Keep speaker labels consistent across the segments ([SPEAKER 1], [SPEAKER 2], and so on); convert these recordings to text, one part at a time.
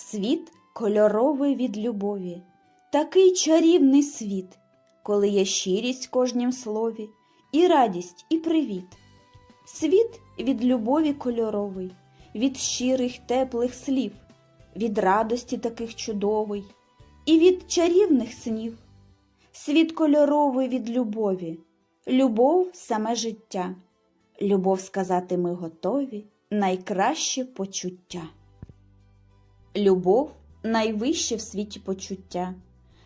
[SPEAKER 1] Світ кольоровий від любові, такий чарівний світ, коли є щирість в кожнім слові, і радість, і привіт. Світ від любові кольоровий, від щирих теплих слів, від радості таких чудовий, і від чарівних снів. Світ кольоровий від любові, любов саме життя. Любов сказати ми готові, найкраще почуття. Любов найвище в світі почуття,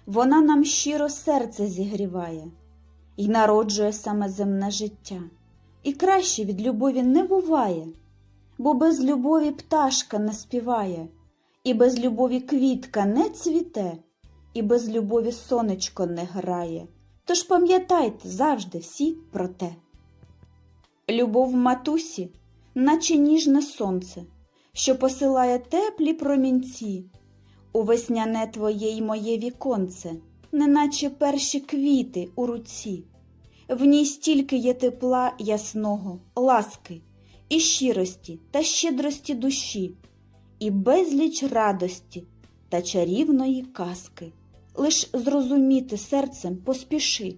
[SPEAKER 1] вона нам щиро серце зігріває і народжує саме земне життя. І краще від любові не буває, бо без любові пташка не співає, і без любові квітка не цвіте, і без любові сонечко не грає. Тож пам'ятайте завжди всі про те. Любов матусі, наче ніжне сонце, що посилає теплі промінці, у весняне твоє й моє віконце, неначе перші квіти у руці. В ній стільки є тепла ясного, ласки, і щирості та щедрості душі, і безліч радості та чарівної казки. Лиш зрозуміти серцем поспіши.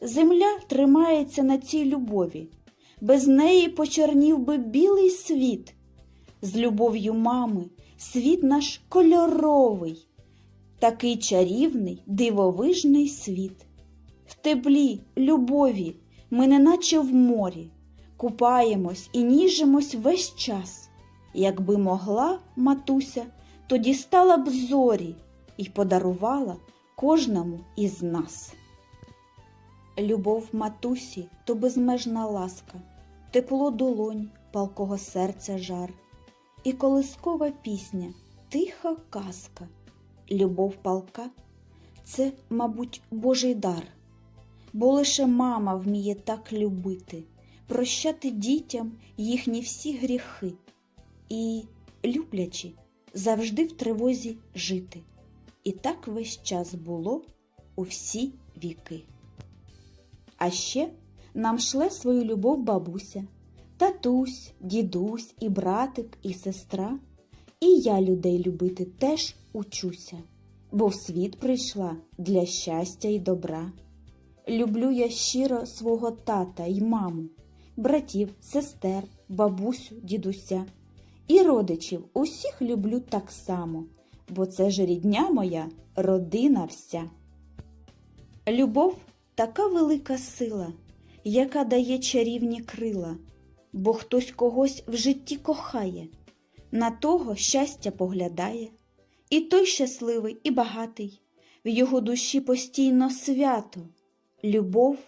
[SPEAKER 1] Земля тримається на цій любові, без неї почернів би білий світ. З любов'ю мами світ наш кольоровий, такий чарівний, дивовижний світ. В теплі, любові ми неначе в морі, купаємось і ніжимось весь час. Якби могла матуся, тоді стала б зорі і подарувала кожному із нас. Любов матусі то безмежна ласка, тепло долонь, палкого серця жар, і колискова пісня, тиха казка. Любов палка це, мабуть, Божий дар, бо лише мама вміє так любити, прощати дітям їхні всі гріхи і, люблячи, завжди в тривозі жити. І так весь час було у всі віки. А ще нам шле свою любов бабуся, татусь, дідусь, і братик, і сестра. І я людей любити теж учуся, бо в світ прийшла для щастя й добра. Люблю я щиро свого тата й маму, братів, сестер, бабусю, дідуся. І родичів усіх люблю так само, бо це ж рідня моя, родина вся. Любов така велика сила, яка дає чарівні крила, бо хтось когось в житті кохає, на того щастя поглядає, і той щасливий і багатий, в його душі постійно свято. Любов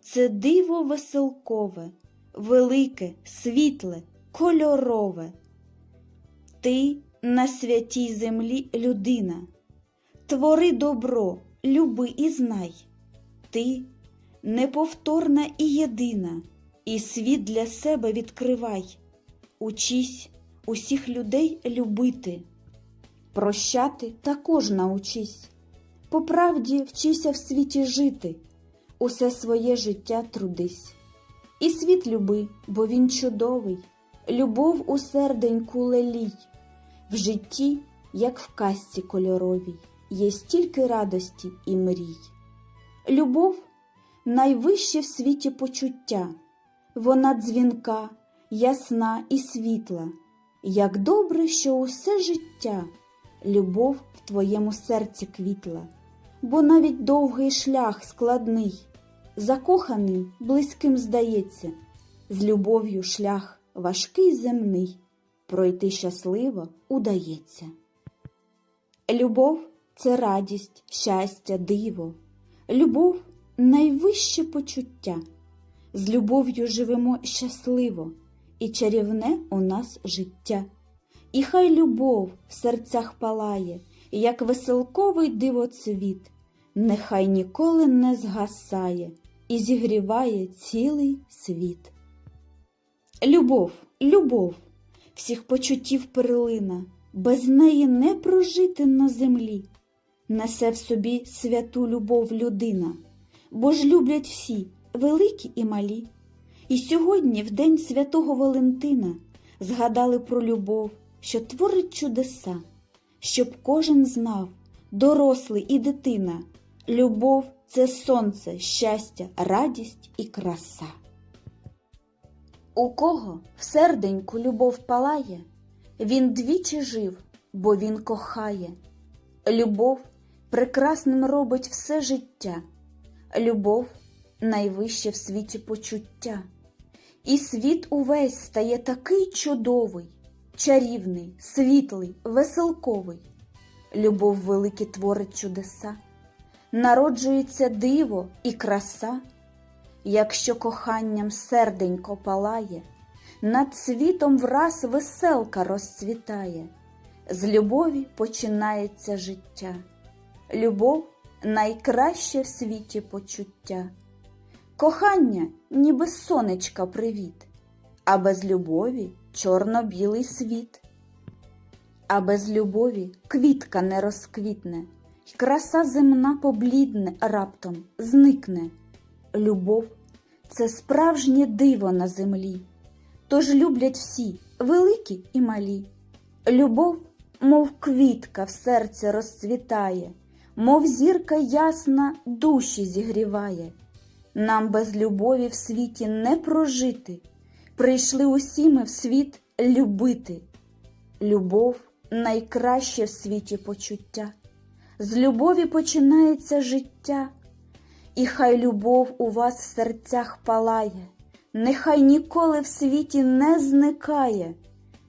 [SPEAKER 1] це диво веселкове, велике, світле, кольорове. Ти на святій землі людина, твори добро, люби і знай. Ти неповторна і єдина, і світ для себе відкривай. Учись усіх людей любити, прощати також научись. По правді вчися в світі жити, усе своє життя трудись. І світ люби, бо він чудовий, любов у серденьку лелій. В житті, як в казці кольоровій, є стільки радості і мрій. Любов найвище в світі почуття, вона дзвінка, ясна і світла. Як добре, що усе життя любов в твоєму серці квітла, бо навіть довгий шлях складний, закоханим близьким здається, з любов'ю шлях важкий земний, пройти щасливо удається. Любов це радість, щастя, диво, любов найвище почуття. З любов'ю живемо щасливо, і чарівне у нас життя. І хай любов в серцях палає, як веселковий дивоцвіт, нехай ніколи не згасає і зігріває цілий світ. Любов, любов, всіх почуттів перлина, без неї не прожити на землі, несе в собі святу любов людина, бо ж люблять всі, великі і малі. І сьогодні, в день святого Валентина, згадали про любов, що творить чудеса, щоб кожен знав, дорослий і дитина, любов це сонце, щастя, радість і краса. У кого в серденьку любов палає, він двічі жив, бо він кохає. Любов прекрасним робить все життя, любов найвище в світі почуття. І світ увесь стає такий чудовий, чарівний, світлий, веселковий. Любов великі творить чудеса, народжується диво і краса. Якщо коханням серденько палає, над світом враз веселка розцвітає, з любові починається життя. Любов найкраще в світі почуття. Кохання, ніби сонечка привіт, а без любові чорно-білий світ. А без любові квітка не розквітне, й краса земна поблідне раптом зникне. Любов це справжнє диво на землі, тож люблять всі, великі і малі. Любов, мов квітка в серці розцвітає, мов зірка ясна душі зігріває. Нам без любові в світі не прожити, прийшли усі ми в світ любити. Любов найкраще в світі почуття, з любові починається життя. І хай любов у вас в серцях палає, нехай ніколи в світі не зникає,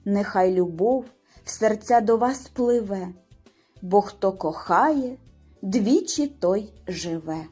[SPEAKER 1] нехай любов в серця до вас пливе, бо хто кохає, двічі той живе.